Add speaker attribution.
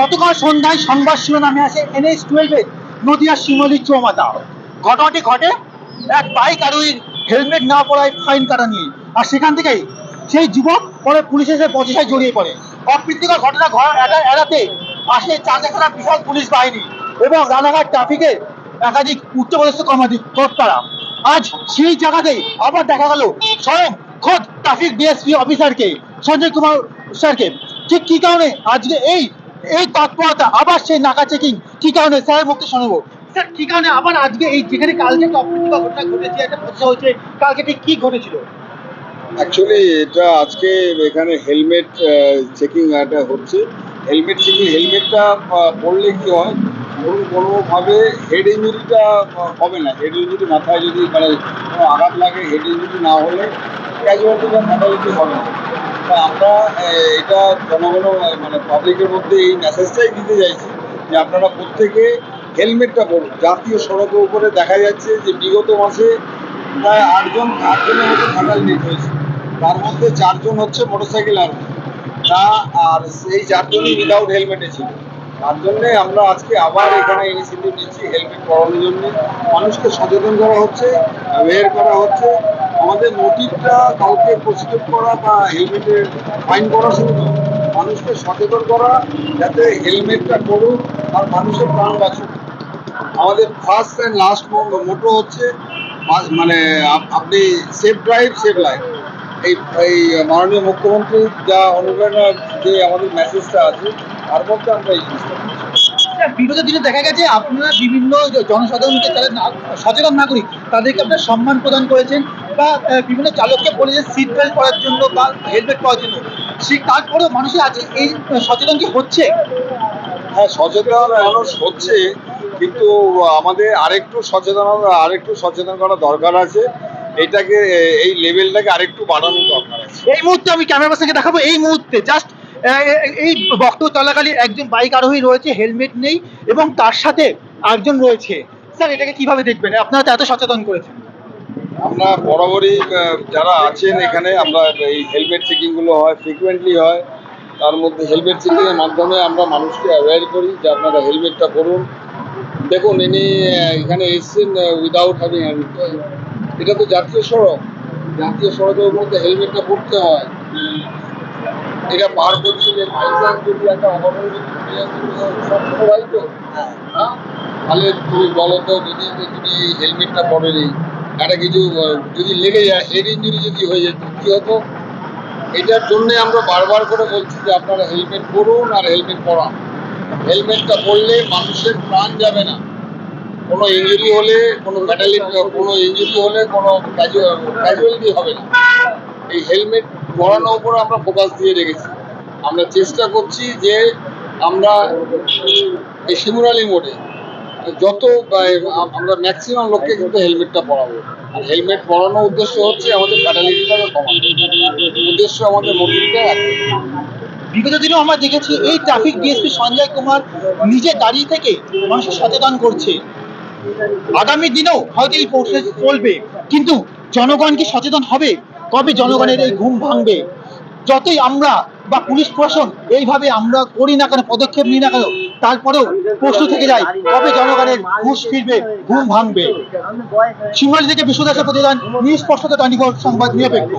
Speaker 1: গতকাল সন্ধ্যায় সংবাদ শিরোনামে আসে এনএস টুয়েলভে নদিয়া শিমলি চৌমাথা ঘটনাটি ঘটে এক বাইক আরোহীর হেলমেট না পরায় ফাইন কাটা নিয়ে। আর সেখান থেকেই সেই যুবক পরে পুলিশের এসে বচসায় জড়িয়ে পড়ে। অপ্রীতিকর ঘটনা এড়াতে আসে চাঁদাখানা বিশাল পুলিশ বাহিনী এবং রানাঘাট ট্রাফিকে একাধিক উচ্চপদস্থ কর্মী কর্তারা আজ সেই জায়গাতেই আবার দেখা গেল স্বয়ং খোদ ট্রাফিক ডিএসপি অফিসারকে, সঞ্জয় কুমার স্যারকে। ঠিক কি কারণে আজকে এই এই তৎপরতা, আবার সেই নাকা চেকিং। কি কারণে? স্যারের মুক্তি শোনাবো। স্যার, কি কারণে? আবার আজকে এই যেখানে কালকে অপ্রীতিকর ঘটনা ঘটেছে, একটা প্রশ্ন হয়েছে, কালকে ঠিক কি ঘটেছিল?
Speaker 2: অ্যাকচুয়ালি এটা আজকে এখানে হেলমেট চেকিং একটা হচ্ছে। হেলমেট চেকিং হেলমেটটা পড়লে কি হয়? ধরুন, কোনোভাবে হেড ইঞ্জুরিটা হবে না। হেড ইঞ্জুরি মাথায় যদি মানে কোনো আঘাত লাগে হেড ইঞ্জুরি না হলে ক্যাজুয়ালিটি বা ফ্যাটালিটি হবে না। আমরা এটা জনগণ মানে পাবলিকের মধ্যে এই মেসেজটাই দিতে চাইছি যে আপনারা প্রত্যেকে হেলমেটটা পরুন। জাতীয় সড়কের উপরে দেখা যাচ্ছে যে বিগত মাসে প্রায় আটজন, আটজনের মতো ফ্যাটালিটি হয়েছে। তার মধ্যে চারজন হচ্ছে মোটরসাইকেল আরোহী তা, আর সেই চারজনই উইদাউট হেলমেটে ছিল। তার জন্যে আমরা আজকে আবার এখানে ইনিশিয়েটিভ নিচ্ছি হেলমেট পরানোর জন্য। মানুষকে সচেতন করা হচ্ছে অ্যাওয়ার করা হচ্ছে। আমাদের মোটিভটা কাউকে প্রস্তুত করা বা হেলমেটে ফাইন করা শুরু মানুষকে সচেতন করা, যাতে হেলমেটটা করুক আর মানুষের প্রাণ বাঁচুক। আমাদের ফার্স্ট অ্যান্ড লাস্ট মোটো হচ্ছে মানে আপনি সেফ ড্রাইভ সেফ লাইফ এই এই মাননীয় মুখ্যমন্ত্রী যা অনুপ্রেরণা যে আমাদের মেসেজটা আছে, তার মধ্যে আমরা এই।
Speaker 1: বিগত দিনে দেখা গেছে, আপনারা বিভিন্ন জনসাধারণকে না- সচেতন নাগরিক, তাদেরকে আপনারা সম্মান প্রদান করেছেন। বা বিভিন্ন চালককে বলে যে সিট বেল্ট পরার জন্য বা হেলমেট পরার জন্য। সে তারপরেও মানুষের আছে এই সচেতন কি হচ্ছে?
Speaker 2: হ্যাঁ সচেতন মানুষ হচ্ছে কিন্তু আমাদের আরেকটু সচেতনতা আরেকটু সচেতন করা দরকার আছে। এটাকে এই লেভেলটাকে আরেকটু বাড়ানো দরকার আছে।
Speaker 1: এই মুহূর্তে আমি ক্যামেরা পার্সনকে দেখাবো এই মুহূর্তে জাস্ট এই বক্তব্য চলাকালীন একজন বাইক আরোহী রয়েছে হেলমেট নেই এবং তার সাথে একজন রয়েছে। স্যার এটাকে কীভাবে দেখবেন? আপনারা তো এত সচেতন করেছেন।
Speaker 2: আমরা বরাবরই যারা আছেন এখানে আমরা এই হেলমেট চেকিংগুলো হয় ফ্রিকুয়েন্টলি হয়। তার মধ্যে হেলমেট চেকিংয়ের মাধ্যমে আমরা মানুষকে অ্যাওয়্যার করি যে আপনারা হেলমেটটা পরুন। দেখুন ইনি এখানে এসছেন উইদাউট হ্যাভিং হেলমেট এটা তো জাতীয় সড়ক। জাতীয় সড়কের মধ্যে হেলমেটটা পরতে হয়। এটা পার করছে যে বাইচান্স যদি একটা অঘটন সবাই তো। হ্যাঁ। তাহলে তুমি বলো তো যদি তুমি এই হেলমেটটা পরেনি। একটা কিছু যদি লেগে যায় হেড ইঞ্জুরি যদি হয়ে যেত কি হতো? এটার জন্যে আমরা বারবার করে বলছি যে আপনারা হেলমেট পরুন আর হেলমেট পরান। হেলমেটটা পরলে মানুষের প্রাণ যাবে না। কোনো ইঞ্জুরি হলে, কোনো ফ্যাটালিটি কোনো ইঞ্জুরি হলে, কোনো ক্যাজুয়ালিটি হবে না। এই হেলমেট পরানোর উপর আমরা ফোকাস দিয়ে রেখেছি। আমরা চেষ্টা করছি যে আমরা এই শিমুরালি মোড়ে যত আমরা ম্যাক্সিমাম লোককে কিন্তু হেলমেটটা পরাবো। আর হেলমেট পরানোর উদ্দেশ্য হচ্ছে আমাদের ফ্যাটালিটিটাকে কমানো। উদ্দেশ্য আমাদের মোটিভটা।
Speaker 1: বিগত দিনেও আমরা দেখেছি এই ট্রাফিক ডিএসপি সঞ্জয় কুমার নিজে দাঁড়িয়ে থেকে মানুষকে সচেতন করছে। আগামী দিনেও হয়তো এই প্রসেস চলবে। কিন্তু জনগণ কি সচেতন হবে? কবে জনগণের এই ঘুম ভাঙবে? যতই আমরা বা পুলিশ প্রশাসন এইভাবে আমরা করি না কেন, পদক্ষেপ নিই না কেন, তারপরেও প্রশ্ন থেকে যায়, কবে জনগণের ঘুষ ফিরবে, ঘুম ভাঙবে? শিমলি থেকে বিশ্বদাসের প্রতিদান, নিষ্পষ্টতা টানিগড় সংবাদ নিরপেক্ষ।